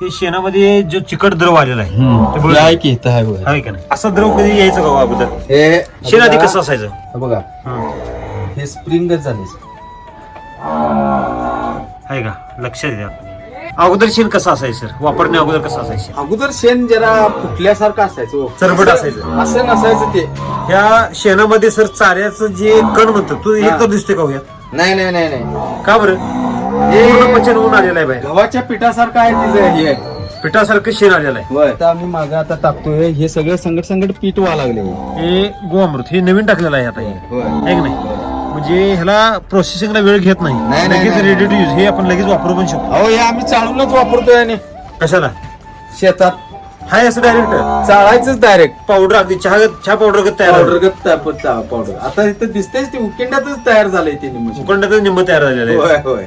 ते शेणामध्ये जो चिकट द्रव आलेला आहे ते बघ- आहे की इथं आहे बघा. आहे का नाही? असा द्रव कधी यायचा का हो अगोदर? हे शेण आधी कसं असायचं? हे बघा. हं. हे स्प्रिंगच झाले. आहे का? लक्षात द्या अगोदर शेण कसं असायचं सर? वापरण्या अगोदर कसं असायचं? अगोदर शेण जरा फुटल्यासारखं असायचं हो. चरबट असं- असायचं. असं नसायचं ते. ह्या शेणामध्ये सर चाऱ्याचं जे कण म्हणतो तो हा. तर दिसतोय का हो यात? नाही नाही नाही नाही. का बरं? पूर्ण पचन होऊन आलेलं आहे बाहेर गव्हाच्या पिठासारखं आहे तिचं हे. पिठासारखं शेण आलेलं आहे. आता आम्ही मागे आता टाकतोय हे सगळं संकट संकट पीठ व्हा लागले. हे गोअमृत हे नवीन टाकलेलं आहे आता हे. की नाही? म्हणजे ह्याला प्रोसेसिंगला वेळ घेत नाही. नाही, लगेच नाही. रेडी टू यूज हे आपण लगेच वापरू पण शकतो. अहो हे आम्ही चालूनच वापरतोय आणि कशाला? शेतात. हाय असं डायरेक्ट चाळायचंच डायरेक्ट पावडर अगदी चहा चहा पावडर तयार पावडर पावडर आता इथं दिसतेच ते उकिंड्यातच तयार झालंय ते निम उकंडातच निंब तयार झालेलं आहे. होय होय.